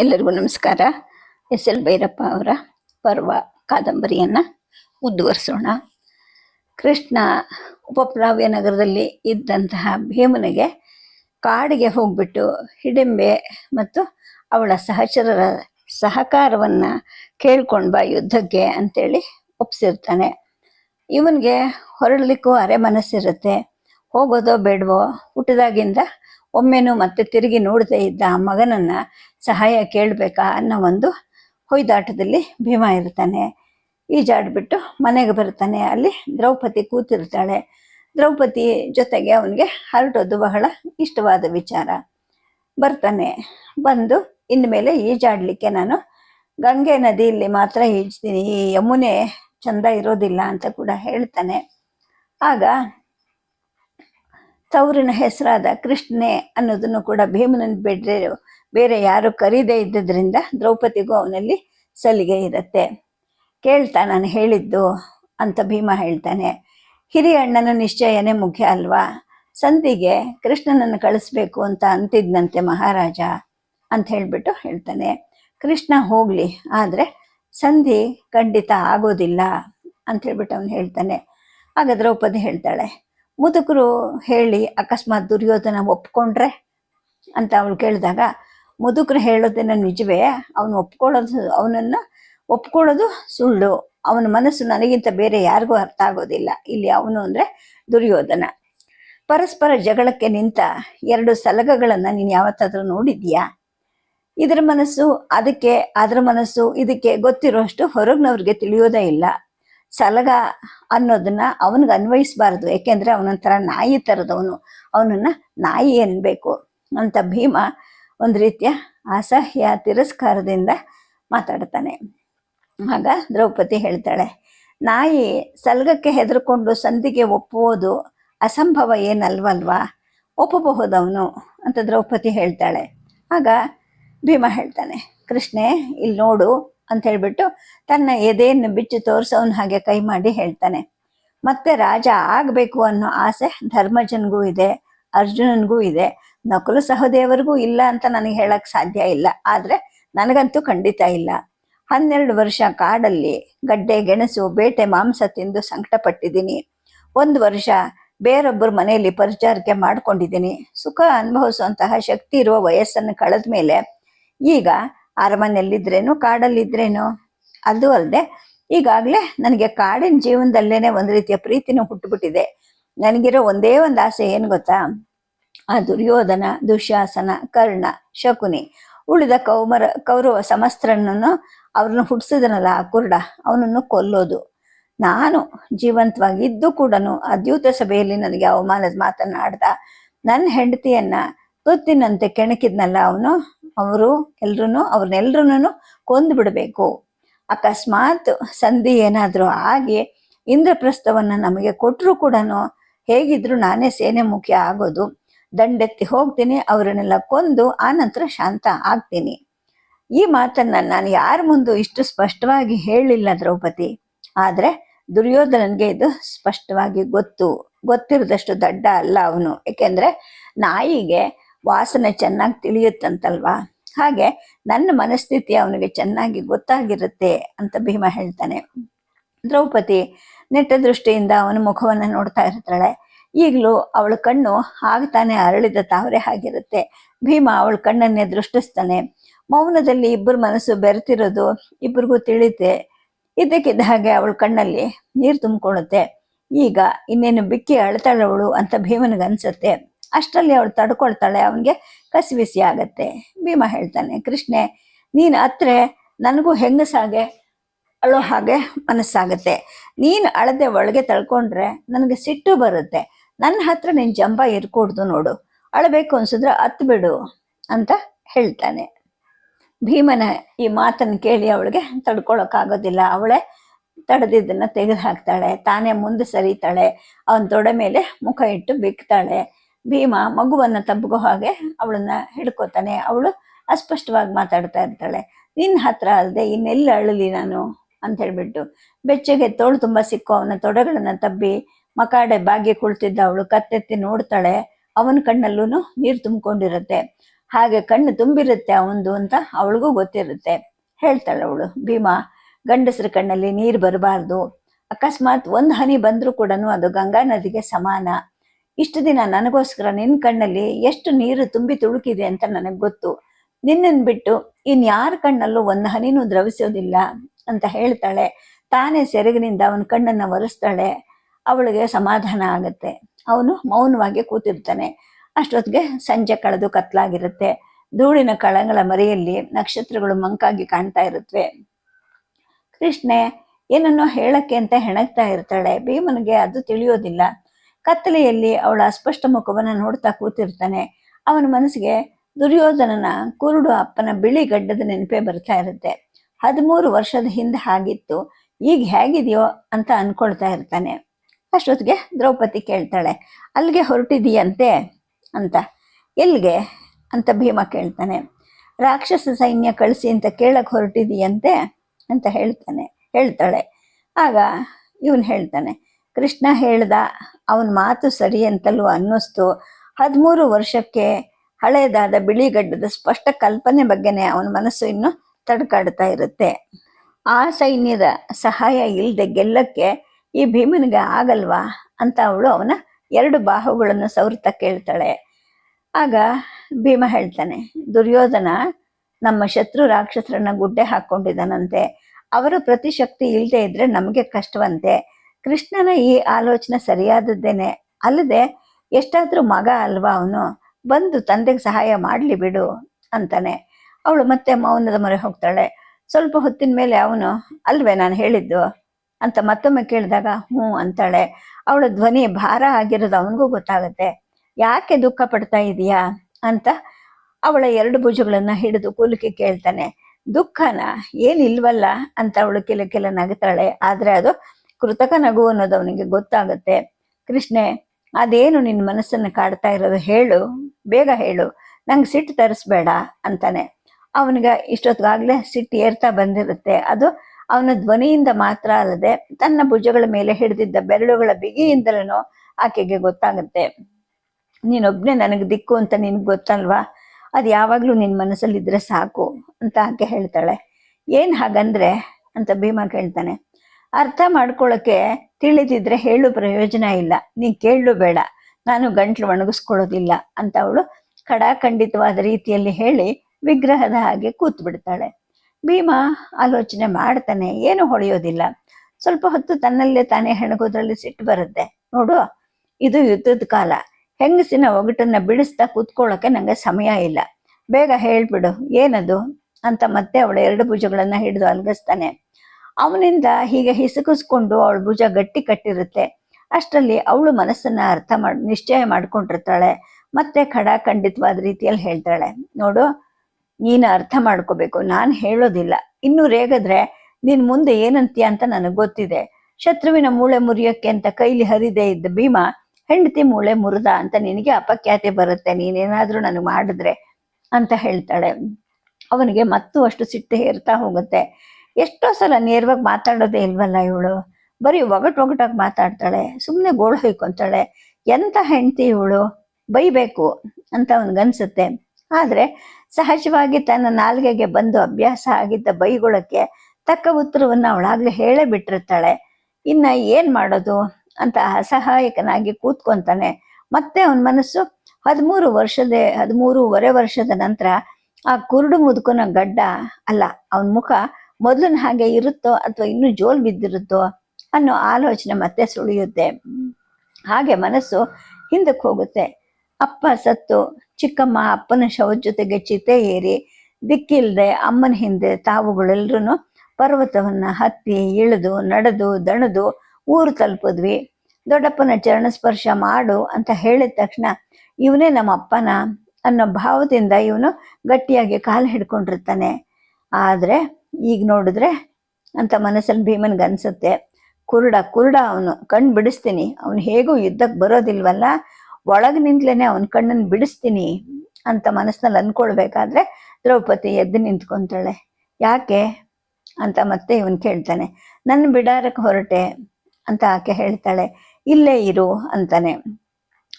ಎಲ್ಲರಿಗೂ ನಮಸ್ಕಾರ. S L Bhyrappa ಅವರ ಪರ್ವ ಕಾದಂಬರಿಯನ್ನು ಮುಂದುವರಿಸೋಣ. ಕೃಷ್ಣ ಉಪಪ್ರಾವ್ಯ ನಗರದಲ್ಲಿ ಇದ್ದಂತಹ ಭೀಮನಿಗೆ ಕಾಡಿಗೆ ಹೋಗ್ಬಿಟ್ಟು ಹಿಡಿಂಬೆ ಮತ್ತು ಅವಳ ಸಹಚರರ ಸಹಕಾರವನ್ನು ಕೇಳ್ಕೊಂಡು ಬಾ ಯುದ್ಧಕ್ಕೆ ಅಂತೇಳಿ ಒಪ್ಸಿರ್ತಾನೆ. ಇವನಿಗೆ ಹೊರಡಲಿಕ್ಕೂ ಅರೆ ಮನಸ್ಸಿರುತ್ತೆ. ಹೋಗೋದೋ ಬೇಡವೋ, ಹುಟ್ಟಿದಾಗಿಂದ ಒಮ್ಮೆನೂ ಮತ್ತೆ ತಿರುಗಿ ನೋಡದೇ ಇದ್ದ ಆ ಮಗನನ್ನ ಸಹಾಯ ಕೇಳಬೇಕಾ ಅನ್ನೋ ಒಂದು ಹೊಯ್ದಾಟದಲ್ಲಿ ಭೀಮ ಇರ್ತಾನೆ. ಈಜಾಡ್ಬಿಟ್ಟು ಮನೆಗೆ ಬರ್ತಾನೆ ಅಲ್ಲಿ ದ್ರೌಪದಿ ಕೂತಿರ್ತಾಳೆ. ದ್ರೌಪದಿ ಜೊತೆಗೆ ಅವನಿಗೆ ಹರಟೋದು ಬಹಳ ಇಷ್ಟವಾದ ವಿಚಾರ. ಬರ್ತಾನೆ. ಬಂದು ಇನ್ಮೇಲೆ ಈಜಾಡಲಿಕ್ಕೆ ನಾನು ಗಂಗೆ ನದಿಯಲ್ಲಿ ಮಾತ್ರ ಈಜ್ತೀನಿ. ಈ ಯಮುನೆ ಚಂದ ಇರೋದಿಲ್ಲ ಅಂತ ಕೂಡ ಹೇಳ್ತಾನೆ. ಆಗ ತವರಿನ ಹೆಸರಾದ ಕೃಷ್ಣೆ ಅನ್ನೋದನ್ನು ಕೂಡ ಭೀಮನ ಬಿಡ್ರೆ, ಬೇರೆ ಯಾರು ಕರೀದೇ ಇದ್ದದ್ರಿಂದ ದ್ರೌಪದಿಗೂ ಅವನಲ್ಲಿ ಸಲಿಗೆ ಇರುತ್ತೆ. ಕೇಳ್ತಾ ನಾನು ಹೇಳಿದ್ದು ಅಂತ ಭೀಮ ಹೇಳ್ತಾನೆ. ಹಿರಿಯ ಅಣ್ಣನ ನಿಶ್ಚಯನೇ ಮುಖ್ಯ ಅಲ್ವಾ? ಸಂಧಿಗೆ ಕೃಷ್ಣನನ್ನು ಕಳಿಸ್ಬೇಕು ಅಂತ ಅಂತಿದ್ನಂತೆ ಮಹಾರಾಜ ಅಂತ ಹೇಳಿಬಿಟ್ಟು ಹೇಳ್ತಾನೆ. ಕೃಷ್ಣ ಹೋಗ್ಲಿ, ಆದರೆ ಸಂಧಿ ಖಂಡಿತ ಆಗೋದಿಲ್ಲ ಅಂತ ಹೇಳ್ಬಿಟ್ಟು ಅವನು ಹೇಳ್ತಾನೆ. ಆಗ ದ್ರೌಪದಿ ಹೇಳ್ತಾಳೆ ಮುದುಕರು ಹೇಳಿ ಅಕಸ್ಮಾತ್ ದುರ್ಯೋಧನ ಒಪ್ಕೊಂಡ್ರೆ ಅಂತ ಅವಳು ಕೇಳಿದಾಗ, ಮುದುಕರು ಹೇಳೋದನ್ನ ನಿಜವೇ, ಅವನು ಒಪ್ಕೊಳ್ಳೋದು, ಅವನನ್ನ ಒಪ್ಕೊಳ್ಳೋದು ಸುಳ್ಳು. ಅವನ ಮನಸ್ಸು ನನಗಿಂತ ಬೇರೆ ಯಾರಿಗೂ ಅರ್ಥ ಆಗೋದಿಲ್ಲ. ಇಲ್ಲಿ ಅವನು ಅಂದ್ರೆ ದುರ್ಯೋಧನ. ಪರಸ್ಪರ ಜಗಳಕ್ಕೆ ನಿಂತ ಎರಡು ಸಲಗಗಳನ್ನ ನೀನು ಯಾವತ್ತಾದರೂ ನೋಡಿದ್ಯಾ? ಇದರ ಮನಸ್ಸು, ಅದಕ್ಕೆ, ಅದರ ಮನಸ್ಸು, ಇದಕ್ಕೆ ಗೊತ್ತಿರೋಷ್ಟು ಹೊರಗ್ನವ್ರಿಗೆ ತಿಳಿಯೋದೇ ಇಲ್ಲ. ಸಲಗ ಅನ್ನೋದನ್ನ ಅವನಿಗೆ ಅನ್ವಯಿಸಬಾರ್ದು. ಯಾಕೆಂದ್ರೆ ಅವನೊಂಥರ ನಾಯಿ ತರದವನು. ಅವನನ್ನ ನಾಯಿ ಅನ್ಬೇಕು ಅಂತ ಭೀಮ ಒಂದು ರೀತಿಯ ಅಸಹ್ಯ ತಿರಸ್ಕಾರದಿಂದ ಮಾತಾಡ್ತಾನೆ. ಆಗ ದ್ರೌಪದಿ ಹೇಳ್ತಾಳೆ, ನಾಯಿ ಸಲಗಕ್ಕೆ ಹೆದರ್ಕೊಂಡು ಸಂಧಿಗೆ ಒಪ್ಪುವುದು ಅಸಂಭವ ಏನಲ್ವಲ್ವಾ? ಒಪ್ಪಬಹುದವನು? ಅಂತ ದ್ರೌಪದಿ ಹೇಳ್ತಾಳೆ. ಆಗ ಭೀಮ ಹೇಳ್ತಾನೆ, ಕೃಷ್ಣೆ, ಇಲ್ಲಿ ನೋಡು ಅಂತ ಹೇಳ್ಬಿಟ್ಟು ತನ್ನ ಎದೆಯನ್ನು ಬಿಚ್ಚಿ ತೋರ್ಸೋನ್ ಹಾಗೆ ಕೈ ಮಾಡಿ ಹೇಳ್ತಾನೆ. ಮತ್ತೆ ರಾಜ ಆಗ್ಬೇಕು ಅನ್ನೋ ಆಸೆ ಧರ್ಮಜನ್ಗೂ ಇದೆ, ಅರ್ಜುನನ್ಗೂ ಇದೆ. ನಕುಲು ಸಹದೇವರಿಗೂ ಇಲ್ಲ ಅಂತ ನನಗೆ ಹೇಳಕ್ ಸಾಧ್ಯ ಇಲ್ಲ. ಆದ್ರೆ ನನಗಂತೂ ಖಂಡಿತ ಇಲ್ಲ. ಹನ್ನೆರಡು ವರ್ಷ ಕಾಡಲ್ಲಿ ಗಡ್ಡೆ, ಗೆಣಸು, ಬೇಟೆ, ಮಾಂಸ ತಿಂದು ಸಂಕಟ ಪಟ್ಟಿದ್ದೀನಿ ಒಂದು ವರ್ಷ ಬೇರೊಬ್ಬರ ಮನೆಯಲ್ಲಿ ಪರಿಚಾರಕ್ಕೆ ಮಾಡ್ಕೊಂಡಿದ್ದೀನಿ. ಸುಖ ಅನುಭವಿಸುವಂತಹ ಶಕ್ತಿ ಇರುವ ವಯಸ್ಸನ್ನು ಕಳೆದ ಮೇಲೆ ಈಗ ಅರಮನೆಯಲ್ಲಿದ್ರೇನು, ಕಾಡಲ್ಲಿದ್ರೇನು? ಅದು ಅಲ್ಲದೆ ಈಗಾಗಲೇ ನನಗೆ ಕಾಡಿನ ಜೀವನದಲ್ಲೇನೆ ಒಂದು ರೀತಿಯ ಪ್ರೀತಿನೂ ಹುಟ್ಟುಬಿಟ್ಟಿದೆ. ನನಗಿರೋ ಒಂದೇ ಒಂದು ಆಸೆ ಏನು ಗೊತ್ತಾ? ಆ ದುರ್ಯೋಧನ ದುಶ್ಯಾಸನ ಕರ್ಣ, ಶಕುನಿ, ಉಳಿದ ಕೌಮರ, ಕೌರವ ಸಮಸ್ತ್ರನನ್ನು ಅವ್ರನ್ನ ಹುಟ್ಟಿಸಿದನಲ್ಲ ಆ ಕುರುಡ, ಅವನನ್ನು ಕೊಲ್ಲೋದು. ನಾನು ಜೀವಂತವಾಗಿ ಇದ್ದು ಕೂಡ ಅದ್ಯೂತ ಸಭೆಯಲ್ಲಿ ನನಗೆ ಅವಮಾನದ ಮಾತನ್ನಾಡ್ದ. ನನ್ನ ಹೆಂಡತಿಯನ್ನ ತುತ್ತಿನಂತೆ ಕೆಣಕಿದ್ನಲ್ಲ ಅವನು? ಅವರು ಎಲ್ರು ಅವ್ರನ್ನೆಲ್ರೂ ಕೊಂದು ಬಿಡಬೇಕು. ಅಕಸ್ಮಾತ್ ಸಂಧಿ ಏನಾದರೂ ಆಗಿ ಇಂದ್ರಪ್ರಸ್ಥವನ್ನು ನಮಗೆ ಕೊಟ್ಟರು ಕೂಡ ಹೇಗಿದ್ರು ನಾನೇ ಸೇನೆ ಮುಖ್ಯ ಆಗೋದು. ದಂಡೆತ್ತಿ ಹೋಗ್ತೀನಿ, ಅವರನ್ನೆಲ್ಲ ಕೊಂದು ಆನಂತರ ಶಾಂತ ಆಗ್ತೀನಿ. ಈ ಮಾತನ್ನ ನಾನು ಯಾರ ಮುಂದೆ ಇಷ್ಟು ಸ್ಪಷ್ಟವಾಗಿ ಹೇಳಿಲ್ಲ ದ್ರೌಪದಿ. ಆದ್ರೆ ದುರ್ಯೋಧನನ್ಗೆ ಇದು ಸ್ಪಷ್ಟವಾಗಿ ಗೊತ್ತು. ಗೊತ್ತಿರದಷ್ಟು ದಡ್ಡ ಅಲ್ಲ ಅವನು. ಯಾಕೆಂದ್ರೆ ನಾಯಿಗೆ ವಾಸನೆ ಚೆನ್ನಾಗಿ ತಿಳಿಯುತ್ತಂತಲ್ವಾ? ಹಾಗೆ ನನ್ನ ಮನಸ್ಥಿತಿ ಅವನಿಗೆ ಚೆನ್ನಾಗಿ ಗೊತ್ತಾಗಿರುತ್ತೆ ಅಂತ ಭೀಮ ಹೇಳ್ತಾನೆ. ದ್ರೌಪದಿ ನೆಟ್ಟ ದೃಷ್ಟಿಯಿಂದ ಅವನ ಮುಖವನ್ನು ನೋಡ್ತಾ ಇರ್ತಾಳೆ. ಈಗಲೂ ಅವಳ ಕಣ್ಣು ಆಗ್ತಾನೆ ಅರಳಿದ ತಾವರೆ ಆಗಿರುತ್ತೆ ಭೀಮ ಅವಳ ಕಣ್ಣನ್ನೇ ದೃಷ್ಟಿಸ್ತಾನೆ. ಮೌನದಲ್ಲಿ ಇಬ್ಬರ ಮನಸ್ಸು ಬೆರೆತಿರೋದು ಇಬ್ಬರಿಗೂ ತಿಳಿತೆ. ಇದಕ್ಕಿದ್ದ ಹಾಗೆ ಅವಳ ಕಣ್ಣಲ್ಲಿ ನೀರು ತುಂಬಿಕೊಳ್ಳುತ್ತೆ. ಈಗ ಇನ್ನೇನು ಬಿಕ್ಕಿ ಅಳ್ತಾಳವಳು ಅಂತ ಭೀಮನಿಗೆ ಅನ್ಸುತ್ತೆ ಅಷ್ಟರಲ್ಲಿ ಅವಳು ತಡ್ಕೊಳ್ತಾಳೆ, ಅವನಿಗೆ ಕಸಿವಿಸಿ ಆಗತ್ತೆ. ಭೀಮ ಹೇಳ್ತಾನೆ, ಕೃಷ್ಣೆ, ನೀನು ಅತ್ರೆ ನನಗೂ ಹೆಂಗಸಾಗೆ ಅಳೋ ಹಾಗೆ ಮನಸ್ಸಾಗತ್ತೆ. ನೀನು ಅಳದೆ ಒಳಗೆ ತಳ್ಕೊಂಡ್ರೆ ನನಗೆ ಸಿಟ್ಟು ಬರುತ್ತೆ. ನನ್ನ ಹತ್ರ ನಿನ್ ಜಂಬ ಇರ್ಕೂಡ್ದು ನೋಡು. ಅಳಬೇಕು ಅನ್ಸಿದ್ರೆ ಅತ್ತು ಬಿಡು ಅಂತ ಹೇಳ್ತಾನೆ. ಭೀಮನ ಈ ಮಾತನ್ನು ಕೇಳಿ ಅವಳಿಗೆ ತಡ್ಕೊಳಕ್ಕಾಗೋದಿಲ್ಲ. ಅವಳೇ ತಡೆದಿದ್ದನ್ನ ತೆಗೆದು ಹಾಕ್ತಾಳೆ ತಾನೇ ಮುಂದೆ ಸರಿತಾಳೆ. ಅವನ ತೊಡೆ ಮೇಲೆ ಮುಖ ಇಟ್ಟು ಬಿಕ್ತಾಳೆ. ಭೀಮ ಮಗುವನ್ನ ತಬ್ಬಗೋ ಹಾಗೆ ಅವಳನ್ನ ಹಿಡ್ಕೋತಾನೆ. ಅವಳು ಅಸ್ಪಷ್ಟವಾಗಿ ಮಾತಾಡ್ತಾ ಇರ್ತಾಳೆ. ನಿನ್ನ ಹತ್ರ ಅಲ್ಲದೆ ಇನ್ನೆಲ್ಲ ಅಳಲಿ ನಾನು? ಅಂತ ಹೇಳ್ಬಿಟ್ಟು ಬೆಚ್ಚಗೆ ತೋಳು ತುಂಬ ಸಿಕ್ಕು ಅವನ ತೊಡೆಗಳನ್ನ ತಬ್ಬಿ ಮಕಾಡೆ ಬಾಗಿ ಕುಳಿತಿದ್ದ ಅವಳು ಕತ್ತೆತ್ತಿ ನೋಡ್ತಾಳೆ. ಅವನ ಕಣ್ಣಲ್ಲೂ ನೀರು ತುಂಬಿಕೊಂಡಿರುತ್ತೆ. ಹಾಗೆ ಕಣ್ಣು ತುಂಬಿರುತ್ತೆ ಅವನದು ಅಂತ ಅವಳಿಗೂ ಗೊತ್ತಿರುತ್ತೆ. ಹೇಳ್ತಾಳೆ ಅವಳು, ಭೀಮಾ, ಗಂಡಸರ ಕಣ್ಣಲ್ಲಿ ನೀರು ಬರಬಾರ್ದು. ಅಕಸ್ಮಾತ್ ಒಂದು ಹನಿ ಬಂದರೂ ಕೂಡ ಅದು ಗಂಗಾ ನದಿಗೆ ಸಮಾನ. ಇಷ್ಟು ದಿನ ನನಗೋಸ್ಕರ ನಿನ್ನ ಕಣ್ಣಲ್ಲಿ ಎಷ್ಟು ನೀರು ತುಂಬಿ ತುಳುಕಿದೆ ಅಂತ ನನಗೆ ಗೊತ್ತು. ನಿನ್ನನ್ನು ಬಿಟ್ಟು ಇನ್ಯಾರ ಕಣ್ಣಲ್ಲೂ ಒಂದು ಹನಿನೂ ದ್ರವಿಸೋದಿಲ್ಲ ಅಂತ ಹೇಳ್ತಾಳೆ. ತಾನೇ ಸೆರಗಿನಿಂದ ಅವನ ಕಣ್ಣನ್ನು ಒರೆಸ್ತಾಳೆ. ಅವಳಿಗೆ ಸಮಾಧಾನ ಆಗುತ್ತೆ. ಅವನು ಮೌನವಾಗಿ ಕೂತಿರ್ತಾನೆ. ಅಷ್ಟೊತ್ತಿಗೆ ಸಂಜೆ ಕಳೆದು ಕತ್ಲಾಗಿರುತ್ತೆ. ಧೂಳಿನ ಕಳಗಳ ಮರೆಯಲ್ಲಿ ನಕ್ಷತ್ರಗಳು ಮಂಕಾಗಿ ಕಾಣ್ತಾ ಇರುತ್ತವೆ ಕೃಷ್ಣೆ, ಏನನ್ನೋ ಹೇಳಕ್ಕೆ ಅಂತ ಹೆಣಗ್ತಾ ಇರ್ತಾಳೆ. ಭೀಮನಿಗೆ ಅದು ತಿಳಿಯೋದಿಲ್ಲ. ಕತ್ತಲೆಯಲ್ಲಿ ಅವಳ ಅಸ್ಪಷ್ಟ ಮುಖವನ್ನು ನೋಡ್ತಾ ಕೂತಿರ್ತಾನೆ. ಅವನ ಮನಸ್ಸಿಗೆ ದುರ್ಯೋಧನನ ಕುರುಡು ಅಪ್ಪನ ಬಿಳಿ ಗಡ್ಡದ ನೆನಪೇ ಬರ್ತಾ ಇರುತ್ತೆ. ಹದಿಮೂರು ವರ್ಷದ ಹಿಂದೆ ಹಾಗಿತ್ತು. ಈಗ ಹೇಗಿದೆಯೋ ಅಂತ ಅನ್ಕೊಳ್ತಾ ಇರ್ತಾನೆ. ಅಷ್ಟೊತ್ತಿಗೆ ದ್ರೌಪದಿ ಕೇಳ್ತಾಳೆ, ಅಲ್ಲಿಗೆ ಹೊರಟಿದೀಯಂತೆ ಅಂತ. ಎಲ್ಲಿಗೆ? ಅಂತ ಭೀಮ ಕೇಳ್ತಾನೆ. ರಾಕ್ಷಸ ಸೈನ್ಯ ಕಳಿಸಿ ಅಂತ ಕೇಳಕ್ಕೆ ಹೊರಟಿದೀಯಂತೆ ಅಂತ ಹೇಳ್ತಾನೆ, ಹೇಳ್ತಾಳೆ. ಆಗ ಇವನು ಹೇಳ್ತಾನೆ ಕೃಷ್ಣ ಹೇಳ್ದ, ಅವನ ಮಾತು ಸರಿ ಅಂತಲೂ ಅನ್ನಿಸ್ತು. ಹದಿಮೂರು ವರ್ಷಕ್ಕೆ ಹಳೆಯದಾದ ಬಿಳಿಗಡ್ಡದ ಸ್ಪಷ್ಟ ಕಲ್ಪನೆ ಬಗ್ಗೆನೇ ಅವನ ಮನಸ್ಸು ಇನ್ನೂ ತಡ್ಕಾಡ್ತಾ ಇರುತ್ತೆ. ಆ ಸೈನ್ಯದ ಸಹಾಯ ಇಲ್ಲದೆ ಗೆಲ್ಲಕ್ಕೆ ಈ ಭೀಮನಿಗೆ ಆಗಲ್ವಾ? ಅಂತ ಅವಳು ಅವನ ಎರಡು ಬಾಹುಗಳನ್ನು ಸವೃತ ಕೇಳ್ತಾಳೆ. ಆಗ ಭೀಮ ಹೇಳ್ತಾನೆ, ದುರ್ಯೋಧನ ನಮ್ಮ ಶತ್ರು ರಾಕ್ಷಸರನ್ನ ಗುಡ್ಡೆ ಹಾಕೊಂಡಿದ್ದಾನಂತೆ. ಅವರ ಪ್ರತಿಶಕ್ತಿ ಇಲ್ಲದೆ ಇದ್ರೆ ನಮಗೆ ಕಷ್ಟವಂತೆ. ಕೃಷ್ಣನ ಈ ಆಲೋಚನೆ ಸರಿಯಾದದ್ದೇನೆ. ಅಲ್ಲದೆ ಎಷ್ಟಾದ್ರೂ ಮಗ ಅಲ್ವಾ ಅವನು? ಬಂದು ತಂದೆಗೆ ಸಹಾಯ ಮಾಡಲಿ ಬಿಡು ಅಂತಾನೆ. ಅವಳು ಮತ್ತೆ ಮೌನದ ಮೊರೆ ಹೋಗ್ತಾಳೆ. ಸ್ವಲ್ಪ ಹೊತ್ತಿನ ಮೇಲೆ ಅವನು, ಅಲ್ವೇ ನಾನು ಹೇಳಿದ್ದು? ಅಂತ ಮತ್ತೊಮ್ಮೆ ಕೇಳಿದಾಗ, ಹ್ಞೂ ಅಂತಾಳೆ. ಅವಳ ಧ್ವನಿ ಭಾರ ಆಗಿರೋದು ಅವನಿಗೂ ಗೊತ್ತಾಗುತ್ತೆ. ಯಾಕೆ ದುಃಖ ಪಡ್ತಾ ಇದೀಯಾ? ಅಂತ ಅವಳ ಎರಡು ಭುಜಗಳನ್ನು ಹಿಡಿದು ಕೂಲಿಕೆ ಕೇಳ್ತಾನೆ. ದುಃಖನ? ಏನಿಲ್ವಲ್ಲ? ಅಂತ ಅವಳು ಕೆಲ ಕೆಲ ನಗುತ್ತಾಳೆ. ಆದ್ರೆ ಅದು ಕೃತಕ ನಗು ಅನ್ನೋದು ಅವನಿಗೆ ಗೊತ್ತಾಗುತ್ತೆ. ಕೃಷ್ಣೆ, ಅದೇನು ನಿನ್ನ ಮನಸ್ಸನ್ನ ಕಾಡ್ತಾ ಇರೋದು ಹೇಳು, ಬೇಗ ಹೇಳು, ನಂಗೆ ಸಿಟ್ಟು ತರಿಸ್ಬೇಡ ಅಂತಾನೆ. ಅವನಿಗೆ ಇಷ್ಟೊತ್ತಾಗ್ಲೇ ಸಿಟ್ಟು ಏರ್ತಾ ಬಂದಿರುತ್ತೆ. ಅದು ಅವನ ಧ್ವನಿಯಿಂದ ಮಾತ್ರ ಅಲ್ಲದೆ ತನ್ನ ಭುಜಗಳ ಮೇಲೆ ಹಿಡಿದಿದ್ದ ಬೆರಳುಗಳ ಬಿಗಿಯಿಂದಲೂ ಆಕೆಗೆ ಗೊತ್ತಾಗುತ್ತೆ. ನೀನೊಬ್ನೇ ನನಗೆ ದಿಕ್ಕು ಅಂತ ನಿನ್ಗೆ ಗೊತ್ತಲ್ವಾ? ಅದು ಯಾವಾಗಲೂ ನಿನ್ನ ಮನಸ್ಸಲ್ಲಿದ್ರೆ ಸಾಕು ಅಂತ ಆಕೆ ಹೇಳ್ತಾಳೆ. ಏನು ಹಾಗಂದ್ರೆ ಅಂತ ಭೀಮಾ ಕೇಳ್ತಾನೆ. ಅರ್ಥ ಮಾಡ್ಕೊಳ್ಳೋಕೆ ತಿಳಿದಿದ್ರೆ ಹೇಳು ಪ್ರಯೋಜನ ಇಲ್ಲ. ನೀ ಕೇಳಲು ಬೇಡ. ನಾನು ಗಂಟ್ಲು ಒಣಗಿಸ್ಕೊಳ್ಳೋದಿಲ್ಲ ಅಂತ ಅವಳು ಖಡಾಖಂಡಿತವಾದ ರೀತಿಯಲ್ಲಿ ಹೇಳಿ ವಿಗ್ರಹದ ಹಾಗೆ ಕೂತ್ ಬಿಡ್ತಾಳೆ ಭೀಮ ಆಲೋಚನೆ ಮಾಡ್ತಾನೆ, ಏನು ಹೊಳೆಯೋದಿಲ್ಲ. ಸ್ವಲ್ಪ ಹೊತ್ತು ತನ್ನಲ್ಲೇ ತಾನೇ ಹೆಣಗೋದ್ರಲ್ಲಿ ಸಿಟ್ಟು ಬರುತ್ತೆ. ನೋಡು, ಇದು ಯುದ್ಧದ ಕಾಲ. ಹೆಂಗಸಿನ ಒಗಟನ್ನ ಬಿಡಿಸ್ತಾ ಕೂತ್ಕೊಳ್ಳೋಕೆ ನಂಗೆ ಸಮಯ ಇಲ್ಲ. ಬೇಗ ಹೇಳ್ಬಿಡು, ಏನದು? ಅಂತ ಮತ್ತೆ ಅವಳ ಎರಡು ಭುಜಗಳನ್ನ ಹಿಡಿದು ಅಲ್ಗಿಸ್ತಾನೆ. ಅವನಿಂದ ಹೀಗೆ ಹಿಸುಕಿಸ್ಕೊಂಡು ಅವಳು ಭುಜ ಗಟ್ಟಿ ಕಟ್ಟಿರುತ್ತೆ. ಅಷ್ಟರಲ್ಲಿ ಅವಳು ಮನಸ್ಸನ್ನ ಅರ್ಥ ಮಾಡಿ, ನಿಶ್ಚಯ ಮಾಡ್ಕೊಂಡಿರ್ತಾಳೆ. ಮತ್ತೆ ಖಡಾಖಂಡಿತವಾದ ರೀತಿಯಲ್ಲಿ ಹೇಳ್ತಾಳೆ. ನೋಡು, ನೀನು ಅರ್ಥ ಮಾಡ್ಕೋಬೇಕು. ನಾನು ಹೇಳೋದಿಲ್ಲ. ಇನ್ನು ರೇಗದ್ರೆ ನೀನ್ ಮುಂದೆ ಏನಂತೀಯ ಅಂತ ನನಗೆ ಗೊತ್ತಿದೆ. ಶತ್ರುವಿನ ಮೂಳೆ ಮುರಿಯೋಕ್ಕೆ ಅಂತ ಕೈಲಿ ಹರಿದೇ ಇದ್ದ ಭೀಮ, ಹೆಂಡತಿ ಮೂಳೆ ಮುರಿದ ಅಂತ ನಿನಗೆ ಅಪಖ್ಯಾತಿ ಬರುತ್ತೆ. ನೀನೇನಾದ್ರೂ ನನಗೆ ಮಾಡಿದ್ರೆ ಅಂತ ಹೇಳ್ತಾಳೆ. ಅವನಿಗೆ ಮತ್ತೂ ಅಷ್ಟು ಸಿಟ್ಟು ಹೇರ್ತಾ ಹೋಗುತ್ತೆ. ಎಷ್ಟೋ ಸಲ ನೇರವಾಗಿ ಮಾತಾಡೋದೇ ಇಲ್ವಲ್ಲ ಇವಳು? ಬರೀ ಒಗಟು ಒಗಟಾಗಿ ಮಾತಾಡ್ತಾಳೆ ಸುಮ್ಮನೆ ಗೋಳು ಹೊಯ್ಕೊಂತಾಳೆ. ಎಂತ ಹೆಂಡತಿ ಇವಳು? ಬೈಬೇಕು ಅಂತ ಅವನಿಗನ್ಸುತ್ತೆ. ಆದ್ರೆ ಸಹಜವಾಗಿ ತನ್ನ ನಾಲ್ಗೆಗೆ ಬಂದು ಅಭ್ಯಾಸ ಆಗಿದ್ದ ಬೈಗೊಳಕ್ಕೆ ತಕ್ಕ ಉತ್ತರವನ್ನು ಅವಳಾಗ್ಲೇ ಹೇಳೇ ಬಿಟ್ಟಿರ್ತಾಳೆ. ಇನ್ನ ಏನು ಮಾಡೋದು ಅಂತ ಅಸಹಾಯಕನಾಗಿ ಕೂತ್ಕೊಂತಾನೆ. ಮತ್ತೆ ಅವನ ಮನಸ್ಸು ಹದಿಮೂರು ವರ್ಷದ, ಹದಿಮೂರುವರೆ ವರ್ಷದ ನಂತರ ಆ ಕುರುಡು ಮುದುಕನ ಗಡ್ಡ ಅಲ್ಲ, ಅವನ ಮುಖ ಮೊದಲಿನ ಹಾಗೆ ಇರುತ್ತೋ ಅಥವಾ ಇನ್ನೂ ಜೋಲ್ ಬಿದ್ದಿರುತ್ತೋ ಅನ್ನೋ ಆಲೋಚನೆ ಮತ್ತೆ ಸುಳಿಯುತ್ತೆ. ಹಾಗೆ ಮನಸ್ಸು ಹಿಂದಕ್ಕೆ ಹೋಗುತ್ತೆ. ಅಪ್ಪ ಸತ್ತು, ಚಿಕ್ಕಮ್ಮ ಅಪ್ಪನ ಶವದ ಜೊತೆಗೆ ಚಿತೆ ಏರಿ, ದಿಕ್ಕಿಲ್ದೆ ಅಮ್ಮನ ಹಿಂದೆ ತಾವುಗಳೆಲ್ಲರೂ ಪರ್ವತವನ್ನ ಹತ್ತಿ, ಇಳಿದು, ನಡೆದು, ದಣದು ಊರು ತಲುಪಿದ್ವಿ. ದೊಡ್ಡಪ್ಪನ ಚರಣ ಸ್ಪರ್ಶ ಮಾಡು ಅಂತ ಹೇಳಿದ ತಕ್ಷಣ ಇವನೇ ನಮ್ಮ ಅಪ್ಪನ ಅನ್ನೋ ಭಾವದಿಂದ ಇವನು ಗಟ್ಟಿಯಾಗಿ ಕಾಲು ಹಿಡ್ಕೊಂಡಿರ್ತಾನೆ. ಆದ್ರೆ ಈಗ ನೋಡಿದ್ರೆ ಅಂತ ಮನಸ್ಸಲ್ಲಿ ಭೀಮನ್ಗೆ ಅನ್ಸುತ್ತೆ. ಕುರುಡ ಕುರುಡ ಅವನು, ಕಣ್ಣು ಬಿಡಿಸ್ತೀನಿ. ಅವನು ಹೇಗೂ ಯುದ್ಧಕ್ಕೆ ಬರೋದಿಲ್ವಲ್ಲ? ಒಳಗೆ ನಿಂತಲೇ ಅವನ ಕಣ್ಣನ್ನು ಬಿಡಿಸ್ತೀನಿ ಅಂತ ಮನಸ್ಸಿನಲ್ಲಿ ಅಂದ್ಕೊಳ್ಬೇಕಾದ್ರೆ ದ್ರೌಪದಿ ಎದ್ದು ನಿಂತ್ಕೊಂತಾಳೆ. ಯಾಕೆ? ಅಂತ ಮತ್ತೆ ಇವನು ಕೇಳ್ತಾನೆ. ನನ್ನ ಬಿಡಾರಕ್ಕೆ ಹೊರಟೆ ಅಂತ ಆಕೆ ಹೇಳ್ತಾಳೆ. ಇಲ್ಲೇ ಇರು ಅಂತಾನೆ.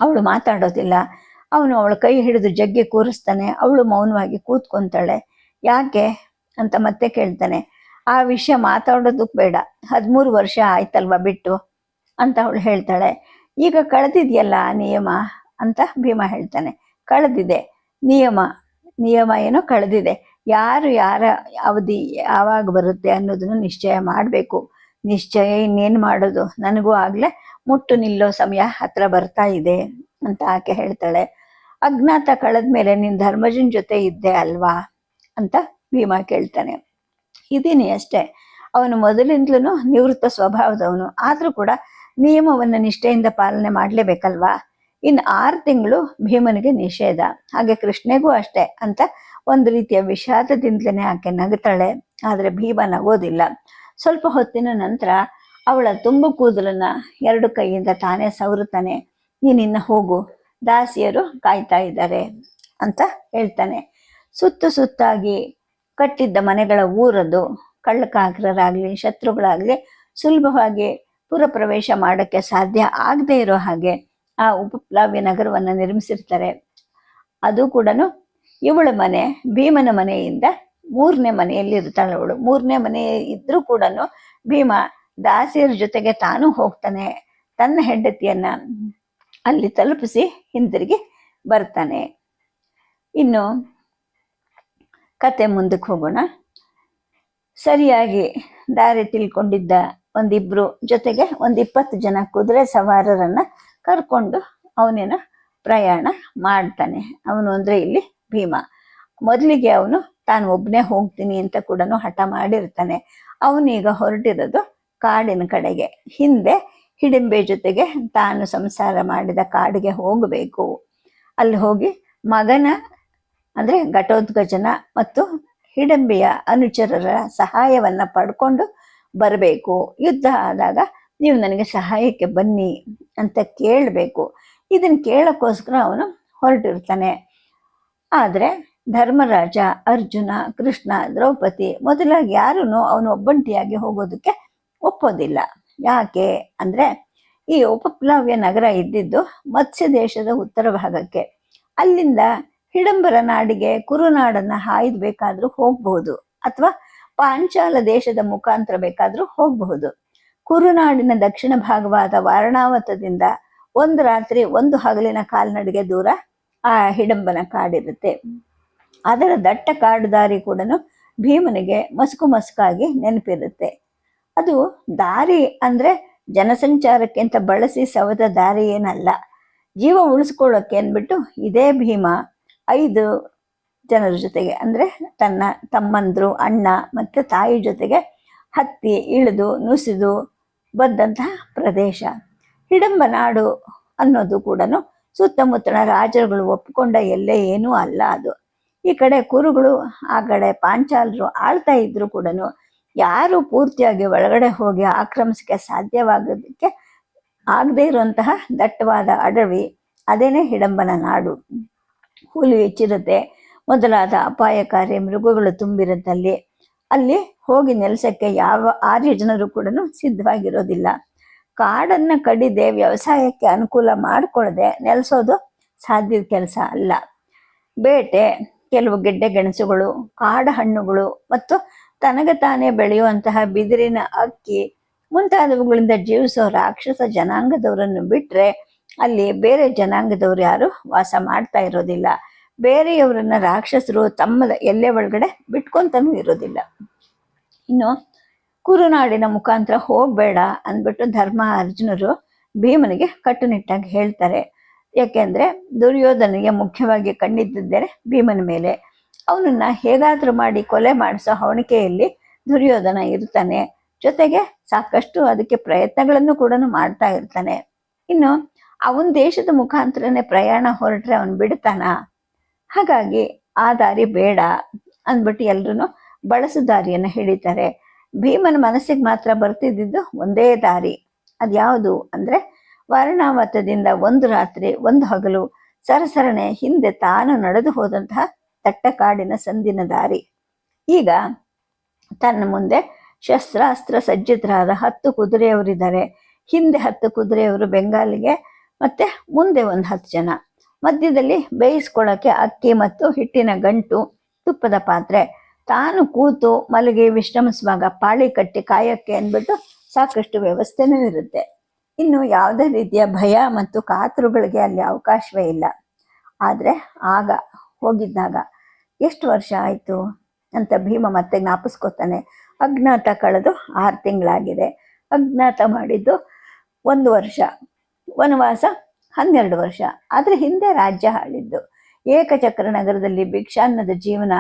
ಅವಳು ಮಾತಾಡೋದಿಲ್ಲ. ಅವನು ಅವಳ ಕೈ ಹಿಡಿದು ಜಗ್ಗಿ ಕೂರಿಸ್ತಾನೆ. ಅವಳು ಮೌನವಾಗಿ ಕೂತ್ಕೊಂತಾಳೆ. ಯಾಕೆ? ಅಂತ ಮತ್ತೆ ಕೇಳ್ತಾನೆ. ಆ ವಿಷಯ ಮಾತಾಡೋದಕ್ಕೆ ಬೇಡ. ಹದಿಮೂರು ವರ್ಷ ಆಯ್ತಲ್ವಾ ಬಿಟ್ಟು? ಅಂತ ಅವಳು ಹೇಳ್ತಾಳೆ. ಈಗ ಕಳೆದಿದೆಯಲ್ಲ ನಿಯಮ? ಅಂತ ಭೀಮ ಹೇಳ್ತಾನೆ. ಕಳೆದಿದೆ. ನಿಯಮ. ನಿಯಮ ಏನೋ ಕಳೆದಿದೆ. ಯಾರು ಯಾರ ಅವಧಿ ಯಾವಾಗ ಬರುತ್ತೆ ಅನ್ನೋದನ್ನು ನಿಶ್ಚಯ ಮಾಡಬೇಕು. ನಿಶ್ಚಯ ಇನ್ನೇನು ಮಾಡೋದು? ನನಗೂ ಆಗಲೇ ಮುಟ್ಟು ನಿಲ್ಲೋ ಸಮಯ ಹತ್ರ ಬರ್ತಾ ಇದೆ ಅಂತ ಆಕೆ ಹೇಳ್ತಾಳೆ. ಅಜ್ಞಾತ ಕಳೆದ ಮೇಲೆ ನೀನು ಧರ್ಮಜನ್ ಜೊತೆ ಇದ್ದೆ ಅಲ್ವಾ? ಅಂತ ಭೀಮ ಕೇಳ್ತಾನೆ. ಇದೀನಿ ಅಷ್ಟೇ. ಅವನು ಮೊದಲಿಂದಲೂ ನಿವೃತ್ತ ಸ್ವಭಾವದವನು. ಆದರೂ ಕೂಡ ನಿಯಮವನ್ನು ನಿಷ್ಠೆಯಿಂದ ಪಾಲನೆ ಮಾಡಲೇಬೇಕಲ್ವಾ? ಇನ್ನು ಆರು ತಿಂಗಳು ಭೀಮನಿಗೆ ನಿಷೇಧ. ಹಾಗೆ ಕೃಷ್ಣೆಗೂ ಅಷ್ಟೇ ಅಂತ ಒಂದು ರೀತಿಯ ವಿಷಾದದಿಂದಲೇ ಆಕೆ ನಗುತ್ತಾಳೆ ಆದರೆ ಭೀಮ ನಗೋದಿಲ್ಲ. ಸ್ವಲ್ಪ ಹೊತ್ತಿನ ನಂತರ ಅವಳ ತುಂಬು ಕೂದಲನ್ನ ಎರಡು ಕೈಯಿಂದ ತಾನೇ ಸವರುತ್ತಾನೆ. ನೀನಿನ್ನ ಹೋಗು. ದಾಸಿಯರು ಕಾಯ್ತಾ ಇದ್ದಾರೆ ಅಂತ ಹೇಳ್ತಾನೆ. ಸುತ್ತು ಸುತ್ತಾಗಿ ಕಟ್ಟಿದ್ದ ಮನೆಗಳ ಊರದು ಕಳ್ಳಕಾಕರಾಗಲಿ ಶತ್ರುಗಳಾಗಲಿ ಸುಲಭವಾಗಿ ಪುರಪ್ರವೇಶ ಪ್ರವೇಶ ಮಾಡಕ್ಕೆ ಸಾಧ್ಯ ಆಗದೇ ಇರೋ ಹಾಗೆ ಆ ಉಪಪ್ಲಾವ್ಯ ನಗರವನ್ನು ನಿರ್ಮಿಸಿರ್ತಾರೆ. ಅದು ಕೂಡ ಇವಳ ಮನೆ, ಭೀಮನ ಮನೆಯಿಂದ ಮೂರನೇ ಮನೆಯಲ್ಲಿ ಇರ್ತಾಳೆ ಅವಳು. ಮೂರನೇ ಮನೆ ಇದ್ರೂ ಕೂಡ ಭೀಮ ದಾಸಿಯರ ಜೊತೆಗೆ ತಾನು ಹೋಗ್ತಾನೆ. ತನ್ನ ಹೆಂಡತಿಯನ್ನ ಅಲ್ಲಿ ತಲುಪಿಸಿ ಹಿಂದಿರುಗಿ ಬರ್ತಾನೆ. ಇನ್ನು ಕತೆ ಮುಂದಕ್ಕೆ ಹೋಗೋಣ. ಸರಿಯಾಗಿ ದಾರಿ ತಿಳ್ಕೊಂಡಿದ್ದ ಒಂದಿಬ್ರು ಜೊತೆಗೆ ಒಂದು ಇಪ್ಪತ್ತು ಜನ ಕುದುರೆ ಸವಾರರನ್ನ ಕರ್ಕೊಂಡು ಅವನೇನ ಪ್ರಯಾಣ ಮಾಡ್ತಾನೆ. ಅವನು ಅಂದ್ರೆ ಇಲ್ಲಿ ಭೀಮ. ಮೊದಲಿಗೆ ಅವನು, ತಾನು ಒಬ್ಬನೇ ಹೋಗ್ತೀನಿ ಅಂತ ಕೂಡ ಹಠ ಮಾಡಿರ್ತಾನೆ. ಅವನೀಗ ಹೊರಟಿರೋದು ಕಾಡಿನ ಕಡೆಗೆ. ಹಿಂದೆ ಹಿಡಿಂಬೆ ಜೊತೆಗೆ ತಾನು ಸಂಸಾರ ಮಾಡಿದ ಕಾಡಿಗೆ ಹೋಗಬೇಕು. ಅಲ್ಲಿ ಹೋಗಿ ಮಗನ ಅಂದ್ರೆ ಘಟೋದ್ಗಜನ ಮತ್ತು ಹಿಡಂಬಿಯ ಅನುಚರರ ಸಹಾಯವನ್ನ ಪಡ್ಕೊಂಡು ಬರಬೇಕು. ಯುದ್ಧ ಆದಾಗ ನೀವು ನನಗೆ ಸಹಾಯಕ್ಕೆ ಬನ್ನಿ ಅಂತ ಕೇಳಬೇಕು. ಇದನ್ನು ಕೇಳೋಕ್ಕೋಸ್ಕರ ಅವನು ಹೊರಟಿರ್ತಾನೆ. ಆದರೆ ಧರ್ಮರಾಜ, ಅರ್ಜುನ, ಕೃಷ್ಣ, ದ್ರೌಪದಿ ಮೊದಲಾಗಿ ಯಾರೂ ಅವನು ಒಬ್ಬಂಟಿಯಾಗಿ ಹೋಗೋದಕ್ಕೆ ಒಪ್ಪೋದಿಲ್ಲ. ಯಾಕೆ ಅಂದ್ರೆ ಈ ಉಪಪ್ಲಾವ್ಯ ನಗರ ಇದ್ದಿದ್ದು ಮತ್ಸ್ಯ ದೇಶದ ಉತ್ತರ ಭಾಗಕ್ಕೆ. ಅಲ್ಲಿಂದ ಹಿಡಂಬರ ನಾಡಿಗೆ ಕುರುನಾಡನ್ನ ಹಾಯ್ದು ಬೇಕಾದ್ರೂ ಹೋಗ್ಬಹುದು. ಅಥವಾ ಪಾಂಚಾಲ ದೇಶದ ಮುಖಾಂತರ ಬೇಕಾದ್ರೂ ಹೋಗಬಹುದು. ಕುರುನಾಡಿನ ದಕ್ಷಿಣ ಭಾಗವಾದ ವಾರಣಾವತದಿಂದ ಒಂದು ರಾತ್ರಿ ಒಂದು ಹಗಲಿನ ಕಾಲ್ನಡಿಗೆ ದೂರ ಆ ಹಿಡಂಬನ ಕಾಡಿರುತ್ತೆ. ಅದರ ದಟ್ಟ ಕಾಡು ದಾರಿ ಕೂಡ ಭೀಮನಿಗೆ ಮಸ್ಕು ಮಸುಕಾಗಿ ನೆನಪಿರುತ್ತೆ. ಅದು ದಾರಿ ಅಂದ್ರೆ ಜನಸಂಚಾರಕ್ಕೆ ಅಂತ ಬಳಸಿ ಸವದ ದಾರಿ ಏನಲ್ಲ. ಜೀವ ಉಳಿಸ್ಕೊಳ್ಳೋಕೆ ಅಂದ್ಬಿಟ್ಟು ಇದೇ ಭೀಮ ಐದು ಜನರ ಜೊತೆಗೆ ಅಂದ್ರೆ ತನ್ನ ತಮ್ಮಂದ್ರು, ಅಣ್ಣ ಮತ್ತು ತಾಯಿ ಜೊತೆಗೆ ಹತ್ತಿ, ಇಳಿದು, ನುಸಿದು ಬಂದಂತಹ ಪ್ರದೇಶ. ಹಿಡಂಬ ನಾಡು ಅನ್ನೋದು ಕೂಡ ಸುತ್ತಮುತ್ತಲ ರಾಜರುಗಳು ಒಪ್ಪಿಕೊಂಡ ಎಲ್ಲೇ ಏನೂ ಅಲ್ಲ ಅದು. ಈ ಕಡೆ ಕುರುಗಳು, ಆ ಕಡೆ ಪಾಂಚಾಲರು ಆಳ್ತಾ ಇದ್ರು ಕೂಡ ಯಾರು ಪೂರ್ತಿಯಾಗಿ ಒಳಗಡೆ ಹೋಗಿ ಆಕ್ರಮಿಸಕ್ಕೆ ಸಾಧ್ಯವಾಗೋದಕ್ಕೆ ಆಗದೇ ಇರುವಂತಹ ದಟ್ಟವಾದ ಅಡವಿ, ಅದೇನೇ ಹಿಡಂಬನ ನಾಡು. ಹುಲಿ ಹೆಚ್ಚಿರುತ್ತೆ. ಮೊದಲಾದ ಅಪಾಯಕಾರಿ ಮೃಗಗಳು ತುಂಬಿರುತ್ತಲ್ಲಿ. ಅಲ್ಲಿ ಹೋಗಿ ನೆಲೆಸಕ್ಕೆ ಯಾವ ಆರ್ಯ ಜನರು ಕೂಡ ಸಿದ್ಧವಾಗಿರೋದಿಲ್ಲ. ಕಾಡನ್ನು ಕಡಿದೆ ವ್ಯವಸಾಯಕ್ಕೆ ಅನುಕೂಲ ಮಾಡಿಕೊಳ್ಳದೆ ನೆಲೆಸೋದು ಸಾಧ್ಯದ ಕೆಲಸ ಅಲ್ಲ. ಬೇಟೆ, ಕೆಲವು ಗೆಡ್ಡೆ ಗೆಣಸುಗಳು, ಕಾಡ ಹಣ್ಣುಗಳು ಮತ್ತು ತನಗೆ ತಾನೇ ಬೆಳೆಯುವಂತಹ ಬಿದಿರಿನ ಅಕ್ಕಿ ಮುಂತಾದವುಗಳಿಂದ ಜೀವಿಸೋ ರಾಕ್ಷಸ ಜನಾಂಗದವರನ್ನು ಬಿಟ್ರೆ ಅಲ್ಲಿ ಬೇರೆ ಜನಾಂಗದವ್ರು ಯಾರು ವಾಸ ಮಾಡ್ತಾ ಇರೋದಿಲ್ಲ. ಬೇರೆಯವರನ್ನ ರಾಕ್ಷಸರು ತಮ್ಮ ಎಲ್ಲೆ ಒಳಗಡೆ ಬಿಟ್ಕೊಂತನೂ ಇರೋದಿಲ್ಲ. ಇನ್ನು ಕುರುನಾಡಿನ ಮುಖಾಂತರ ಹೋಗ್ಬೇಡ ಅಂದ್ಬಿಟ್ಟು ಧರ್ಮ ಅರ್ಜುನರು ಭೀಮನಿಗೆ ಕಟ್ಟುನಿಟ್ಟಾಗಿ ಹೇಳ್ತಾರೆ. ಯಾಕೆಂದ್ರೆ ದುರ್ಯೋಧನಿಗೆ ಮುಖ್ಯವಾಗಿ ಕಣ್ಣಿದ್ದರೆ ಭೀಮನ ಮೇಲೆ. ಅವನನ್ನ ಹೇಗಾದ್ರೂ ಮಾಡಿ ಕೊಲೆ ಮಾಡಿಸೋ ಹವಣಿಕೆಯಲ್ಲಿ ದುರ್ಯೋಧನ ಇರ್ತಾನೆ. ಜೊತೆಗೆ ಸಾಕಷ್ಟು ಅದಕ್ಕೆ ಪ್ರಯತ್ನಗಳನ್ನು ಕೂಡ ಮಾಡ್ತಾ ಇರ್ತಾನೆ. ಇನ್ನು ಅವನ ದೇಶದ ಮುಖಾಂತರನೇ ಪ್ರಯಾಣ ಹೊರಟ್ರೆ ಅವನು ಬಿಡ್ತಾನ? ಹಾಗಾಗಿ ಆ ದಾರಿ ಬೇಡ ಅಂದ್ಬಿಟ್ಟು ಎಲ್ರು ಬಳಸು ದಾರಿಯನ್ನ ಹಿಡಿತಾರೆ. ಭೀಮನ ಮನಸ್ಸಿಗೆ ಮಾತ್ರ ಬರ್ತಿದ್ದಿದ್ದು ಒಂದೇ ದಾರಿ. ಅದ್ಯಾವುದು ಅಂದ್ರೆ ವರ್ಣಾವತದಿಂದ ಒಂದು ರಾತ್ರಿ, ಒಂದು ಹಗಲು, ಸರಸರಣೆ ಹಿಂದೆ ತಾನು ನಡೆದು ಹೋದಂತಹ ದಟ್ಟ ಕಾಡಿನ ಸಂದಿನ ದಾರಿ. ಈಗ ತನ್ನ ಮುಂದೆ ಶಸ್ತ್ರಾಸ್ತ್ರ ಸಜ್ಜಿತರಾದ ಹತ್ತು ಕುದುರೆಯವರಿದ್ದಾರೆ. ಹಿಂದೆ ಹತ್ತು ಕುದುರೆಯವರು ಬೆಂಗಾಲಿಗೆ ಮತ್ತೆ ಮುಂದೆ ಒಂದು ಹತ್ತು ಜನ. ಮಧ್ಯದಲ್ಲಿ ಬೇಯಿಸ್ಕೊಳ್ಳೋಕ್ಕೆ ಅಕ್ಕಿ ಮತ್ತು ಹಿಟ್ಟಿನ ಗಂಟು, ತುಪ್ಪದ ಪಾತ್ರೆ. ತಾನು ಕೂತು ಮಲಗಿ ವಿಶ್ರಮಿಸುವಾಗ ಪಾಳಿ ಕಟ್ಟಿ ಕಾಯಕ್ಕೆ ಅಂದ್ಬಿಟ್ಟು ಸಾಕಷ್ಟು ವ್ಯವಸ್ಥೆನೂ ಇರುತ್ತೆ. ಇನ್ನು ಯಾವುದೇ ರೀತಿಯ ಭಯ ಮತ್ತು ಕಾತುರುಗಳಿಗೆ ಅಲ್ಲಿ ಅವಕಾಶವೇ ಇಲ್ಲ. ಆದರೆ ಆಗ ಹೋಗಿದ್ದಾಗ ಎಷ್ಟು ವರ್ಷ ಆಯಿತು ಅಂತ ಭೀಮ ಮತ್ತೆ ಜ್ಞಾಪಿಸ್ಕೋತಾನೆ. ಅಜ್ಞಾತ ಕಳೆದು ಆರು ತಿಂಗಳಾಗಿದೆ. ಅಜ್ಞಾತ ಮಾಡಿದ್ದು ಒಂದು ವರ್ಷ. ವನವಾಸ ಹನ್ನೆರಡು ವರ್ಷ. ಅದ್ರ ಹಿಂದೆ ರಾಜ್ಯ ಆಳಿದ್ದು ಏಕಚಕ್ರ ನಗರದಲ್ಲಿ ಭಿಕ್ಷಾನ್ನದ ಜೀವನ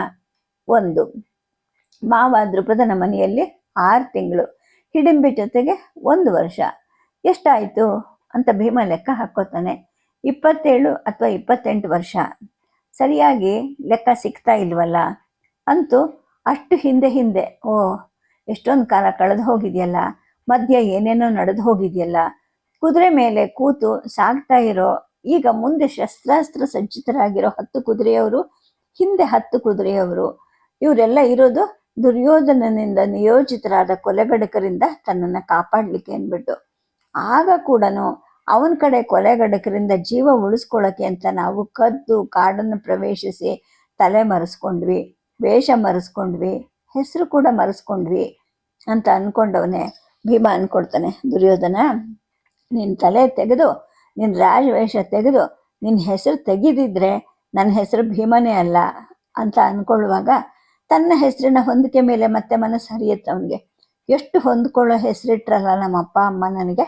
ಒಂದು. ಮಾವ ದೃಪದನ ಮನೆಯಲ್ಲಿ ಆರು ತಿಂಗಳು. ಹಿಡಿಂಬಿ ಜೊತೆಗೆ ಒಂದು ವರ್ಷ. ಎಷ್ಟಾಯಿತು ಅಂತ ಭೀಮ ಲೆಕ್ಕ ಹಾಕೋತಾನೆ ಇಪ್ಪತ್ತೇಳು ಅಥವಾ ಇಪ್ಪತ್ತೆಂಟು ವರ್ಷ. ಸರಿಯಾಗಿ ಲೆಕ್ಕ ಸಿಗ್ತಾ ಇಲ್ವಲ್ಲ? ಅಂತೂ ಅಷ್ಟು ಹಿಂದೆ ಹಿಂದೆ, ಓ, ಎಷ್ಟೊಂದು ಕಾಲ ಕಳೆದು ಹೋಗಿದೆಯಲ್ಲ? ಮಧ್ಯ ಏನೇನೋ ನಡೆದು ಹೋಗಿದೆಯಲ್ಲ? ಕುದುರೆ ಮೇಲೆ ಕೂತು ಸಾಗ್ತಾ ಇರೋ, ಈಗ ಮುಂದೆ ಶಸ್ತ್ರಾಸ್ತ್ರ ಸಜ್ಜಿತರಾಗಿರೋ ಹತ್ತು ಕುದುರೆಯವರು, ಹಿಂದೆ ಹತ್ತು ಕುದುರೆಯವರು, ಇವರೆಲ್ಲ ಇರೋದು ದುರ್ಯೋಧನನಿಂದ ನಿಯೋಜಿತರಾದ ಕೊಲೆಗಡಕರಿಂದ ತನ್ನನ್ನು ಕಾಪಾಡಲಿಕ್ಕೆ ಅಂದ್ಬಿಟ್ಟು. ಆಗ ಕೂಡ ಅವನ ಕಡೆ ಕೊಲೆಗಡಕರಿಂದ ಜೀವ ಉಳಿಸ್ಕೊಳ್ಳೋಕೆ ಅಂತ ನಾವು ಕದ್ದು, ಕಾಡನ್ನು ಪ್ರವೇಶಿಸಿ ತಲೆ ಮರೆಸ್ಕೊಂಡ್ವಿ, ವೇಷ ಮರೆಸ್ಕೊಂಡ್ವಿ, ಹೆಸರು ಕೂಡ ಮರೆಸ್ಕೊಂಡ್ವಿ ಅಂತ ಅನ್ಕೊಂಡವನೇ ಭೀಮ ಅನ್ಕೊಡ್ತಾನೆ ದುರ್ಯೋಧನ. ನಿನ್ನ ತಲೆ ತೆಗೆದು ನಿನ್ನ ರಾಜವೇಷ ತೆಗೆದು ನಿನ್ನ ಹೆಸರು ತೆಗೆದಿದ್ರೆ ನನ್ನ ಹೆಸರು ಭೀಮನೇ ಅಲ್ಲ ಅಂತ ಅಂದ್ಕೊಳ್ಳುವಾಗ ತನ್ನ ಹೆಸರಿನ ಹೊಂದಿಕೆ ಮೇಲೆ ಮತ್ತೆ ಮನಸ್ಸು ಹರಿಯುತ್ತೆ ಅವನಿಗೆ. ಎಷ್ಟು ಹೊಂದ್ಕೊಳ್ಳೋ ಹೆಸರಿಟ್ರಲ್ಲ ನಮ್ಮ ಅಪ್ಪ, ಅಮ್ಮ ನನಗೆ.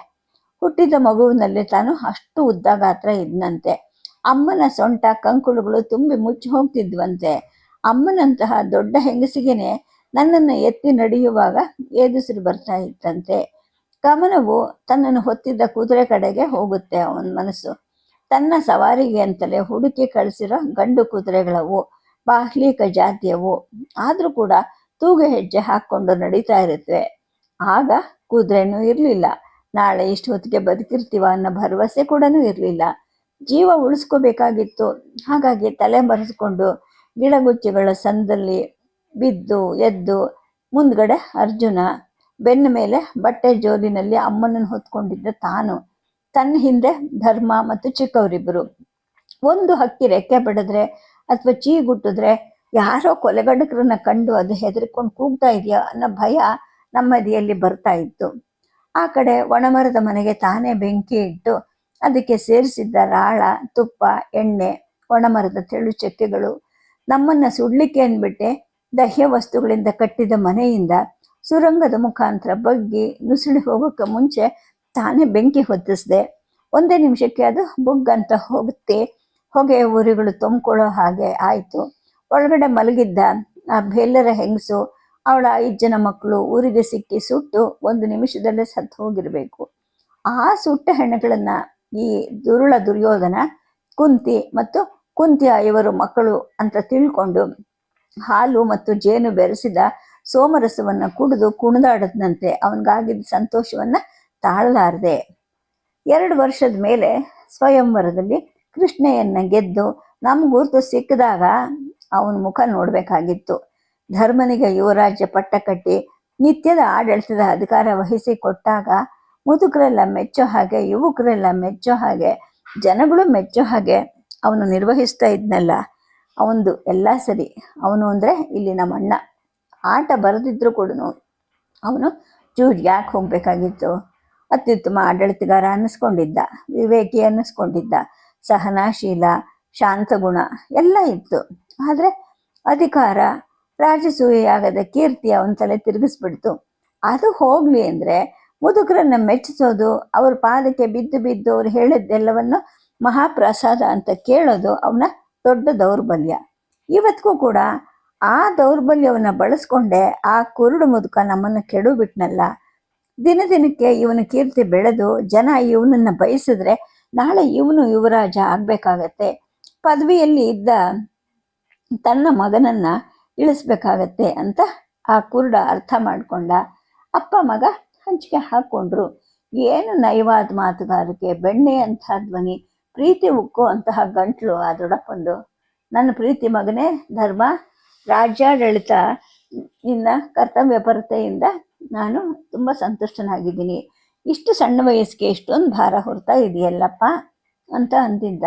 ಹುಟ್ಟಿದ ಮಗುವಿನಲ್ಲಿ ತಾನು ಅಷ್ಟು ಉದ್ದ ಗಾತ್ರ ಇದ್ನಂತೆ. ಅಮ್ಮನ ಸೊಂಟ, ಕಂಕುಳುಗಳು ತುಂಬಿ ಮುಚ್ಚಿ ಹೋಗ್ತಿದ್ವಂತೆ. ಅಮ್ಮನಂತಹ ದೊಡ್ಡ ಹೆಂಗಸಿಗೆನೆ ನನ್ನನ್ನು ಎತ್ತಿ ನಡೆಯುವಾಗ ಏದುಸಿರು ಬರ್ತಾ ಇತ್ತಂತೆ ಗಮನವು ತನ್ನನ್ನು ಹೊತ್ತಿದ್ದ ಕುದುರೆ ಕಡೆಗೆ ಹೋಗುತ್ತೆ ಅವನ ಮನಸ್ಸು. ತನ್ನ ಸವಾರಿಗೆ ಅಂತಲೇ ಹುಡುಕಿ ಕಳಿಸಿರೋ ಗಂಡು ಕುದುರೆಗಳವು, ಬಾಹ್ಲಿಕ ಜಾತಿಯವು, ಆದರೂ ಕೂಡ ತೂಗು ಹೆಜ್ಜೆ ಹಾಕ್ಕೊಂಡು ನಡೀತಾ ಇರುತ್ತವೆ ಆಗ ಕುದುರೆನೂ ಇರಲಿಲ್ಲ. ನಾಳೆ ಇಷ್ಟು ಹೊತ್ತಿಗೆ ಬದುಕಿರ್ತೀವ ಅನ್ನೋ ಭರವಸೆ ಕೂಡ ಇರಲಿಲ್ಲ. ಜೀವ ಉಳಿಸ್ಕೋಬೇಕಾಗಿತ್ತು. ಹಾಗಾಗಿ ತಲೆ ಮರೆಸ್ಕೊಂಡು ಗಿಡಗುಚ್ಚಿಗಳ ಸಂದಲ್ಲಿ ಬಿದ್ದು ಎದ್ದು ಮುಂದ್ಗಡೆ ಅರ್ಜುನ ಬೆನ್ನ ಮೇಲೆ ಬಟ್ಟೆ ಜೋಲಿನಲ್ಲಿ ಅಮ್ಮನನ್ನು ಹೊತ್ಕೊಂಡಿದ್ದ ತಾನು. ತನ್ನ ಹಿಂದೆ ಧರ್ಮ ಮತ್ತು ಚಿಕ್ಕವರಿಬ್ಬರು. ಒಂದು ಹಕ್ಕಿ ರೆಕ್ಕೆ ಬಡಿದ್ರೆ ಅಥವಾ ಚೀಗುಟ್ಟಿದ್ರೆ ಯಾರೋ ಕೊಲೆಗಡಕರನ್ನ ಕಂಡು ಅದು ಹೆದರ್ಕೊಂಡು ಕೂಗ್ತಾ ಇದೆಯಾ ಅನ್ನೋ ಭಯ ನಮ್ಮದಿಯಲ್ಲಿ ಬರ್ತಾ ಇತ್ತು. ಆ ಕಡೆ ಒಣಮರದ ಮನೆಗೆ ತಾನೇ ಬೆಂಕಿ ಇಟ್ಟು ಅದಕ್ಕೆ ಸೇರಿಸಿದ್ದ ರಾಳ, ತುಪ್ಪ, ಎಣ್ಣೆ, ಒಣಮರದ ತೆಳು ಚಕ್ಕೆಗಳು ನಮ್ಮನ್ನ ಸುಡ್ಲಿಕ್ಕೆ ಅಂದ್ಬಿಟ್ಟೆ. ದಹ್ಯ ವಸ್ತುಗಳಿಂದ ಕಟ್ಟಿದ ಮನೆಯಿಂದ ಸುರಂಗದ ಮುಖಾಂತರ ಬಗ್ಗಿ ನುಸುಳಿ ಹೋಗೋಕ್ಕೆ ಮುಂಚೆ ತಾನೇ ಬೆಂಕಿ ಹೊತ್ತಿಸಿದೆ. ಒಂದೇ ನಿಮಿಷಕ್ಕೆ ಅದು ಬುಗ್ಗಂತ ಹೋಗುತ್ತೆ. ಹೊಗೆ ಉರಿಗಳು ತುಂಬಿಕೊಳ್ಳೋ ಹಾಗೆ ಆಯಿತು. ಒಳಗಡೆ ಮಲಗಿದ್ದ ಆ ಬೇಲರ ಹೆಂಗಸು ಅವಳ ಐದು ಜನ ಮಕ್ಕಳು ಊರಿಗೆ ಸಿಕ್ಕಿ ಸುಟ್ಟು ಒಂದು ನಿಮಿಷದಲ್ಲೇ ಸತ್ತು ಹೋಗಿರಬೇಕು. ಆ ಸುಟ್ಟ ಹೆಣ್ಣುಗಳನ್ನು ಈ ದುರುಳ ದುರ್ಯೋಧನ ಕುಂತಿ ಮತ್ತು ಕುಂತಿಯ ಇವರು ಮಕ್ಕಳು ಅಂತ ತಿಳ್ಕೊಂಡು ಹಾಲು ಮತ್ತು ಜೇನು ಬೆರೆಸಿದ ಸೋಮರಸವನ್ನ ಕುಡಿದು ಕುಣಿದಾಡದಂತೆ ಅವನಿಗಾಗಿದ್ದ ಸಂತೋಷವನ್ನ ತಾಳಲಾರದೆ. ಎರಡು ವರ್ಷದ ಮೇಲೆ ಸ್ವಯಂವರದಲ್ಲಿ ಕೃಷ್ಣೆಯನ್ನು ಗೆದ್ದು ನಮ್ಮ ಗುರುತು ಸಿಕ್ಕಿದಾಗ ಅವನ ಮುಖ ನೋಡಬೇಕಾಗಿತ್ತು. ಧರ್ಮನಿಗೆ ಯುವರಾಜ್ಯ ಪಟ್ಟ ಕಟ್ಟಿ ನಿತ್ಯದ ಆಡಳಿತದ ಅಧಿಕಾರ ವಹಿಸಿ ಕೊಟ್ಟಾಗ ಮುದುಕರೆಲ್ಲ ಮೆಚ್ಚೋ ಹಾಗೆ, ಯುವಕರೆಲ್ಲ ಮೆಚ್ಚೋ ಹಾಗೆ, ಜನಗಳು ಮೆಚ್ಚೋ ಹಾಗೆ ಅವನು ನಿರ್ವಹಿಸ್ತಾ ಇದ್ನಲ್ಲ. ಅವನದು ಎಲ್ಲ ಸರಿ. ಅವನು ಅಂದರೆ ಇಲ್ಲಿ ನಮ್ಮ ಅಣ್ಣ ಆಟ ಬರೆದಿದ್ರು ಕೂಡ ಅವನು ಜೂಜ್ ಯಾಕೆ ಹೋಗಬೇಕಾಗಿತ್ತು? ಅತ್ಯುತ್ತಮ ಆಡಳಿತಗಾರ ಅನ್ನಿಸ್ಕೊಂಡಿದ್ದ, ವಿವೇಕಿ ಅನ್ನಿಸ್ಕೊಂಡಿದ್ದ, ಸಹನಾಶೀಲ, ಶಾಂತಗುಣ ಎಲ್ಲ ಇತ್ತು. ಆದರೆ ಅಧಿಕಾರ ರಾಜಸೂಯಾಗದ ಕೀರ್ತಿ ಅವನ ತಲೆ ತಿರುಗಿಸ್ಬಿಡ್ತು. ಅದು ಹೋಗಲಿ ಅಂದರೆ ಮುದುಕರನ್ನು ಮೆಚ್ಚಿಸೋದು, ಅವ್ರ ಪಾದಕ್ಕೆ ಬಿದ್ದು ಬಿದ್ದು ಅವ್ರು ಹೇಳಿದ್ದೆಲ್ಲವನ್ನು ಮಹಾಪ್ರಸಾದ ಅಂತ ಕೇಳೋದು ಅವನ ದೊಡ್ಡ ದೌರ್ಬಲ್ಯ. ಇವತ್ತಿಗೂ ಕೂಡ ಆ ದೌರ್ಬಲ್ಯವನ್ನು ಬಳಸ್ಕೊಂಡೆ ಆ ಕುರುಡು ಮುದುಕ ನಮ್ಮನ್ನು ಕೆಡು ಬಿಟ್ನಲ್ಲ ದಿನ ದಿನಕ್ಕೆ ಇವನ ಕೀರ್ತಿ ಬೆಳೆದು ಜನ ಇವನನ್ನ ಬಯಸಿದ್ರೆ ನಾಳೆ ಇವನು ಯುವರಾಜ ಆಗಬೇಕಾಗತ್ತೆ. ಪದವಿಯಲ್ಲಿ ಇದ್ದ ತನ್ನ ಮಗನನ್ನ ಇಳಿಸ್ಬೇಕಾಗತ್ತೆ ಅಂತ ಆ ಕುರುಡ ಅರ್ಥ ಮಾಡ್ಕೊಂಡ. ಅಪ್ಪ ಮಗ ಹಂಚಿಕೆ ಹಾಕೊಂಡ್ರು. ಏನು ನಯವಾದ ಮಾತುಗಾರಿಕೆ, ಬೆಣ್ಣೆ ಅಂತ ಧ್ವನಿ, ಪ್ರೀತಿ ಉಕ್ಕು ಅಂತಹ ಗಂಟ್ಲು ಆ ದೊಡ್ಡಪ್ಪಂದು. ನನ್ನ ಪ್ರೀತಿ ಮಗನೇ ಧರ್ಮ ರಾಜ್ಯಾಡಳಿತ ನಿನ್ನ ಕರ್ತವ್ಯ ಪರತೆಯಿಂದ ನಾನು ತುಂಬ ಸಂತುಷ್ಟನಾಗಿದ್ದೀನಿ. ಇಷ್ಟು ಸಣ್ಣ ವಯಸ್ಸಿಗೆ ಇಷ್ಟೊಂದು ಭಾರ ಹೊರ್ತಾ ಇದೆಯಲ್ಲಪ್ಪ ಅಂತ ಅಂದಿದ್ದ.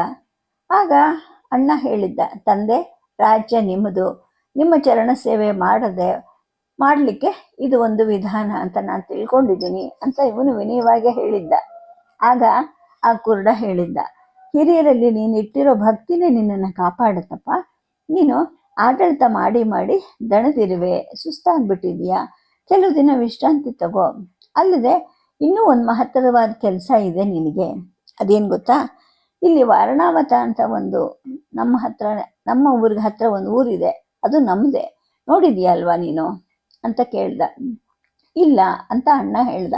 ಆಗ ಅಣ್ಣ ಹೇಳಿದ್ದ, ತಂದೆ, ರಾಜ್ಯ ನಿಮ್ಮದು. ನಿಮ್ಮ ಚರಣ ಸೇವೆ ಮಾಡದೆ, ಮಾಡಲಿಕ್ಕೆ ಇದು ಒಂದು ವಿಧಾನ ಅಂತ ನಾನು ತಿಳ್ಕೊಂಡಿದ್ದೀನಿ ಅಂತ ಇವನು ವಿನಯವಾಗಿ ಹೇಳಿದ್ದ. ಆಗ ಆ ಕುರುಡ ಹೇಳಿದ್ದ, ಹಿರಿಯರಲ್ಲಿ ನೀನು ಇಟ್ಟಿರೋ ಭಕ್ತಿನೇ ನಿನ್ನನ್ನು ಕಾಪಾಡುತ್ತಪ್ಪ. ನೀನು ಆಡಳಿತ ಮಾಡಿ ಮಾಡಿ ದಣದಿರುವೆ, ಸುಸ್ತಾಗ್ಬಿಟ್ಟಿದೆಯಾ? ಕೆಲವು ದಿನ ವಿಶ್ರಾಂತಿ ತಗೋ. ಅಲ್ಲದೆ ಇನ್ನೂ ಒಂದು ಮಹತ್ತರವಾದ ಕೆಲಸ ಇದೆ ನಿನಗೆ. ಅದೇನು ಗೊತ್ತಾ? ಇಲ್ಲಿ ವಾರಣಾವತ ಅಂತ ಒಂದು ನಮ್ಮ ಹತ್ರ, ನಮ್ಮ ಊರಿಗೆ ಹತ್ರ ಒಂದು ಊರಿದೆ. ಅದು ನಮ್ಮದೇ ನೋಡಿದೀಯಾ ಅಲ್ವಾ ನೀನು? ಅಂತ ಕೇಳ್ದ. ಇಲ್ಲ ಅಂತ ಅಣ್ಣ ಹೇಳ್ದ.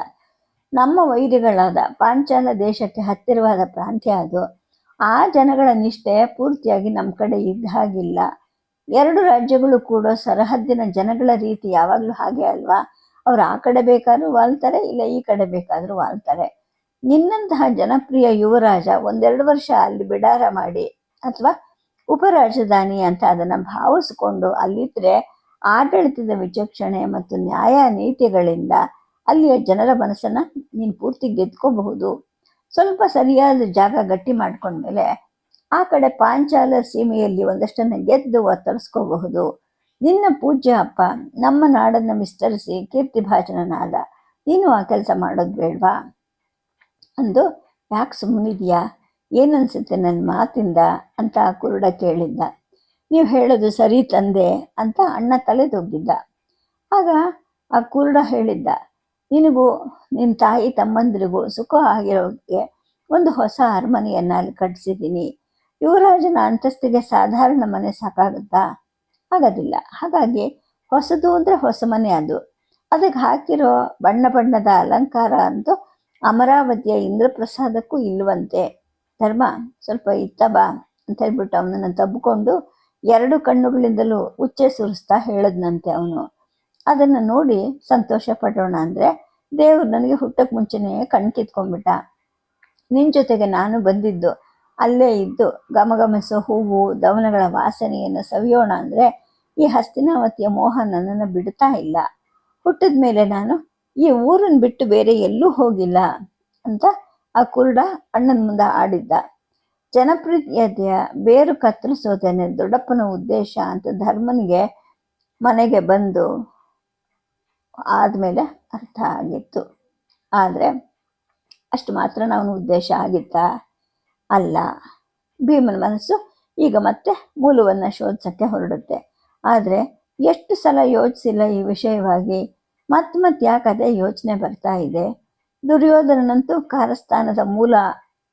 ನಮ್ಮ ವೈರಿಗಳಾದ ಪಾಂಚಾಲ ದೇಶಕ್ಕೆ ಹತ್ತಿರವಾದ ಪ್ರಾಂತ್ಯ ಅದು. ಆ ಜನಗಳ ನಿಷ್ಠೆ ಪೂರ್ತಿಯಾಗಿ ನಮ್ಮ ಕಡೆ ಇದ್ದ ಹಾಗಿಲ್ಲ. ಎರಡು ರಾಜ್ಯಗಳು ಕೂಡ ಸರಹದ್ದಿನ ಜನಗಳ ರೀತಿ ಯಾವಾಗಲೂ ಹಾಗೆ ಅಲ್ವಾ? ಅವ್ರು ಆ ಕಡೆ ಬೇಕಾದ್ರೂ ವಾಲ್ತಾರೆ, ಇಲ್ಲ ಈ ಕಡೆ ಬೇಕಾದರೂ ವಾಲ್ತಾರೆ. ನಿನ್ನಂತಹ ಜನಪ್ರಿಯ ಯುವರಾಜ ಒಂದೆರಡು ವರ್ಷ ಅಲ್ಲಿ ಬಿಡಾರ ಮಾಡಿ ಅಥವಾ ಉಪರಾಜಧಾನಿ ಅಂತ ಅದನ್ನ ಭಾವಿಸ್ಕೊಂಡು ಅಲ್ಲಿದ್ರೆ ಆಡಳಿತದ ವಿಚಕ್ಷಣೆ ಮತ್ತು ನ್ಯಾಯ ನೀತಿಗಳಿಂದ ಅಲ್ಲಿಯ ಜನರ ಮನಸ್ಸನ್ನ ನೀನು ಪೂರ್ತಿ ಗೆದ್ಕೋಬಹುದು. ಸ್ವಲ್ಪ ಸರಿಯಾದ ಜಾಗ ಗಟ್ಟಿ ಮಾಡ್ಕೊಂಡ್ಮೇಲೆ ಆ ಕಡೆ ಪಾಂಚಾಲ ಸೀಮೆಯಲ್ಲಿ ಒಂದಷ್ಟನ್ನು ಗೆದ್ದು ತರಿಸ್ಕೋಬಹುದು. ನಿನ್ನ ಪೂಜ್ಯ ಅಪ್ಪ, ನಮ್ಮ ನಾಡನ್ನು ವಿಸ್ತರಿಸಿ ಕೀರ್ತಿ ಭಾಜನನಾದ. ನೀನು ಆ ಕೆಲಸ ಮಾಡೋದು ಬೇಡ್ವಾ? ಅಂದು, ಯಾಕೆ ಸುಮ್ಮನಿದೆಯಾ ಏನನ್ಸುತ್ತೆ ನನ್ನ ಮಾತಿಂದ? ಅಂತ ಕುರುಡ ಕೇಳಿದ್ದ. ನೀವು ಹೇಳೋದು ಸರಿ ತಂದೆ ಅಂತ ಅಣ್ಣ ತಲೆದೊಗ್ಗಿದ್ದ ಆಗ ಆ ಕುರುಡ ಹೇಳಿದ್ದ. ನಿನಗೂ ನಿನ್ನ ತಾಯಿ ತಮ್ಮಂದಿರಿಗೂ ಸುಖ ಆಗಿರೋಕ್ಕೆ ಒಂದು ಹೊಸ ಅರಮನೆಯನ್ನು ಅಲ್ಲಿ ಕಟ್ಟಿಸಿದ್ದೀನಿ ಯುವರಾಜನ ಅಂತಸ್ತಿಗೆ ಸಾಧಾರಣ ಮನೆ ಸಾಕಾಗುತ್ತಾ? ಆಗೋದಿಲ್ಲ. ಹಾಗಾಗಿ ಹೊಸದು ಅಂದರೆ ಹೊಸ ಮನೆ ಅದು. ಅದಕ್ಕೆ ಹಾಕಿರೋ ಬಣ್ಣ ಬಣ್ಣದ ಅಲಂಕಾರ ಅಂತೂ ಅಮರಾವತಿಯ ಇಂದ್ರಪ್ರಸಾದಕ್ಕೂ ಇಲ್ಲವಂತೆ. ಧರ್ಮ, ಸ್ವಲ್ಪ ಇತ್ತ ಬಾ ಅಂತ ಹೇಳ್ಬಿಟ್ಟು ಅವನನ್ನು ತಬ್ಬಿಕೊಂಡು ಎರಡು ಕಣ್ಣುಗಳಿಂದಲೂ ಉಚ್ಚ ಸುರಿಸ್ತಾ ಹೇಳದ್ನಂತೆ ಅವನು. ಅದನ್ನು ನೋಡಿ ಸಂತೋಷ ಪಡೋಣ ಅಂದರೆ ದೇವರು ನನಗೆ ಹುಟ್ಟಕ್ಕೆ ಮುಂಚೆನೇ ಕಣ್ ಕಿತ್ಕೊಂಡ್ಬಿಟ್ಟ. ನಿನ್ನ ಜೊತೆಗೆ ನಾನು ಬಂದಿದ್ದು ಅಲ್ಲೇ ಇದ್ದು ಗಮಗಮಿಸೋ ಹೂವು ದವನಗಳ ವಾಸನೆಯನ್ನು ಸವಿಯೋಣ ಅಂದರೆ ಈ ಹಸ್ತಿನಾವತಿಯ ಮೋಹ ನನ್ನನ್ನು ಬಿಡ್ತಾ ಇಲ್ಲ. ಹುಟ್ಟಿದ ಮೇಲೆ ನಾನು ಈ ಊರನ್ನು ಬಿಟ್ಟು ಬೇರೆ ಎಲ್ಲೂ ಹೋಗಿಲ್ಲ ಅಂತ ಆ ಕುರುಡ ಅಣ್ಣನ ಮುಂದೆ ಆಡಿದ್ದ ಜನಪ್ರಿಯತೆಯ ಬೇರು ಕತ್ತರಿಸೋದೇನೆ ದೊಡ್ಡಪ್ಪನ ಉದ್ದೇಶ ಅಂತ ಧರ್ಮನಿಗೆ ಮನೆಗೆ ಬಂದು ಆದಮೇಲೆ ಅರ್ಥ ಆಗಿತ್ತು. ಆದರೆ ಅಷ್ಟು ಮಾತ್ರ ನಾವು ಉದ್ದೇಶ ಆಗಿತ್ತಾ? ಅಲ್ಲ. ಭೀಮನ ಮನಸ್ಸು ಈಗ ಮತ್ತೆ ಮೂಲವನ್ನು ಶೋಧಿಸಕ್ಕೆ ಹೊರಡುತ್ತೆ. ಆದರೆ ಎಷ್ಟು ಸಲ ಯೋಚಿಸಿಲ್ಲ ಈ ವಿಷಯವಾಗಿ? ಮತ್ತೆ ಮತ್ತೆ ಅದೇ ಯೋಚನೆ ಬರ್ತಾ ಇದೆ? ದುರ್ಯೋಧನನಂತೂ ಕಾರಸ್ಥಾನದ ಮೂಲ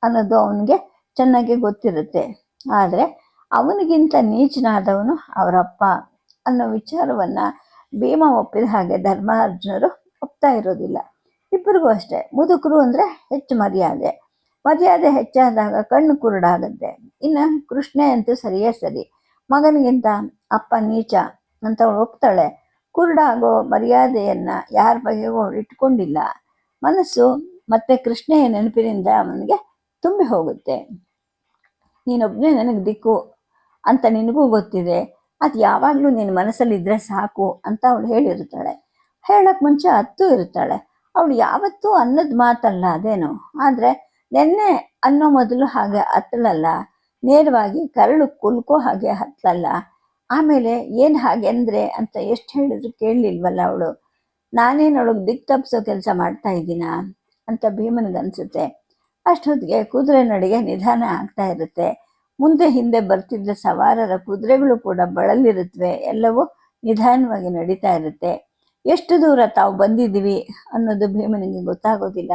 ಅನ್ನೋದು ಅವನಿಗೆ ಚೆನ್ನಾಗಿ ಗೊತ್ತಿರುತ್ತೆ. ಆದರೆ ಅವನಿಗಿಂತ ನೀಚನಾದವನು ಅವರಪ್ಪ ಅನ್ನೋ ವಿಚಾರವನ್ನ ಭೀಮ ಒಪ್ಪಿದ ಹಾಗೆ ಧರ್ಮಾರ್ಜುನರು ಒಪ್ತಾ ಇರೋದಿಲ್ಲ. ಇಬ್ಬರಿಗೂ ಅಷ್ಟೇ. ಮುದುಕರು ಅಂದರೆ ಹೆಚ್ಚು ಮರ್ಯಾದೆ. ಮರ್ಯಾದೆ ಹೆಚ್ಚಾದಾಗ ಕಣ್ಣು ಕುರುಡಾಗುತ್ತೆ ಇನ್ನು ಕೃಷ್ಣೆ ಅಂತೂ ಸರಿಯೇ ಸರಿ. ಮಗನಿಗಿಂತ ಅಪ್ಪ ನೀಚ ಅಂತ ಹೋಗ್ತಾಳೆ ಕುರುಡಾಗೋ ಮರ್ಯಾದೆಯನ್ನು ಯಾರ ಬಗೆಗೂ ಇಟ್ಕೊಂಡಿಲ್ಲ. ಮನಸ್ಸು ಮತ್ತೆ ಕೃಷ್ಣೆಯ ನೆನಪಿನಿಂದ ಅವನಿಗೆ ತುಂಬಿ ಹೋಗುತ್ತೆ. ನೀನೊಬ್ಬನೇ ನನಗೆ ದಿಕ್ಕು ಅಂತ ನಿನಗೂ ಗೊತ್ತಿದೆ. ಅದು ಯಾವಾಗಲೂ ನಿನ್ನ ಮನಸ್ಸಲ್ಲಿದ್ದರೆ ಸಾಕು ಅಂತ ಅವಳು ಹೇಳಿರ್ತಾಳೆ. ಹೇಳಕ್ಕೆ ಮುಂಚೆ ಹತ್ತು ಇರ್ತಾಳೆ. ಅವಳು ಯಾವತ್ತೂ ಅನ್ನದ ಮಾತಲ್ಲ ಅದೇನು. ಆದರೆ ನೆನ್ನೆ ಅನ್ನೋ ಮೊದಲು ಹಾಗೆ ಹತ್ತಲಲ್ಲ, ನೇರವಾಗಿ ಕರಳು ಕುಲ್ಕೋ ಹಾಗೆ ಹತ್ತಲಲ್ಲ, ಆಮೇಲೆ ಏನು ಹಾಗೆ ಅಂದರೆ ಅಂತ ಎಷ್ಟು ಹೇಳಿದ್ರು ಕೇಳಲಿಲ್ವಲ್ಲ ಅವಳು. ನಾನೇನೊಳಗೆ ದಿಕ್ ತಪ್ಪಿಸೋ ಕೆಲಸ ಮಾಡ್ತಾ ಇದ್ದೀನಾ ಅಂತ ಭೀಮನಿಗನ್ಸುತ್ತೆ ಅಷ್ಟೊತ್ತಿಗೆ ಕುದುರೆ ನಡಿಗೆ ನಿಧಾನ ಆಗ್ತಾ ಇರುತ್ತೆ. ಮುಂದೆ ಹಿಂದೆ ಬರ್ತಿದ್ದ ಸವಾರರ ಕುದುರೆಗಳು ಕೂಡ ಬಳಲಿರುತ್ತವೆ ಎಲ್ಲವೂ ನಿಧಾನವಾಗಿ ನಡೀತಾ ಇರುತ್ತೆ. ಎಷ್ಟು ದೂರ ತಾವು ಬಂದಿದ್ದೀವಿ ಅನ್ನೋದು ಭೀಮನಿಗೆ ಗೊತ್ತಾಗೋದಿಲ್ಲ.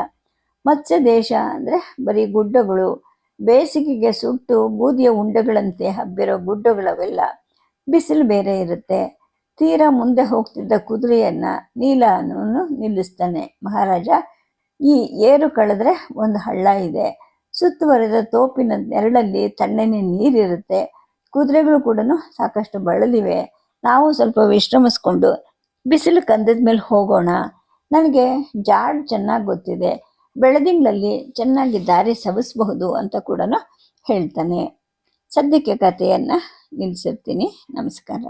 ಮತ್ಸ್ಯ ದೇಶ ಅಂದರೆ ಬರೀ ಗುಡ್ಡಗಳು. ಬೇಸಿಗೆಗೆ ಸುಟ್ಟು ಬೂದಿಯ ಉಂಡೆಗಳಂತೆ ಹಬ್ಬಿರೋ ಗುಡ್ಡಗಳವೆಲ್ಲ ಬಿಸಿಲು ಬೇರೆ ಇರುತ್ತೆ. ತೀರಾ ಮುಂದೆ ಹೋಗ್ತಿದ್ದ ಕುದುರೆಯನ್ನ ಅನ್ನೋನು ನಿಲ್ಲಿಸ್ತಾನೆ. ಮಹಾರಾಜ, ಈ ಏರು ಕಳೆದ್ರೆ ಒಂದು ಹಳ್ಳ ಇದೆ. ಸುತ್ತುವರೆದ ತೋಪಿನ ನೆರಳಲ್ಲಿ ತಣ್ಣನೆ ನೀರಿರುತ್ತೆ. ಕುದುರೆಗಳು ಕೂಡ ಸಾಕಷ್ಟು ಬಳಲಿವೆ. ನಾವು ಸ್ವಲ್ಪ ವಿಶ್ರಮಿಸ್ಕೊಂಡು ಬಿಸಿಲು ಕಂದದ ಮೇಲೆ ಹೋಗೋಣ. ನನಗೆ ಜಾಡ್ ಚೆನ್ನಾಗಿ ಗೊತ್ತಿದೆ. ಬೆಳದಿಂಗಳಲ್ಲಿ ಚೆನ್ನಾಗಿ ದಾರಿ ಸವಿಸಬಹುದು ಅಂತ ಕೂಡ ಹೇಳ್ತಾನೆ. ಸದ್ಯಕ್ಕೆ ಕಥೆಯನ್ನು ನಿಲ್ಲಿಸಿರ್ತೀನಿ ನಮಸ್ಕಾರ.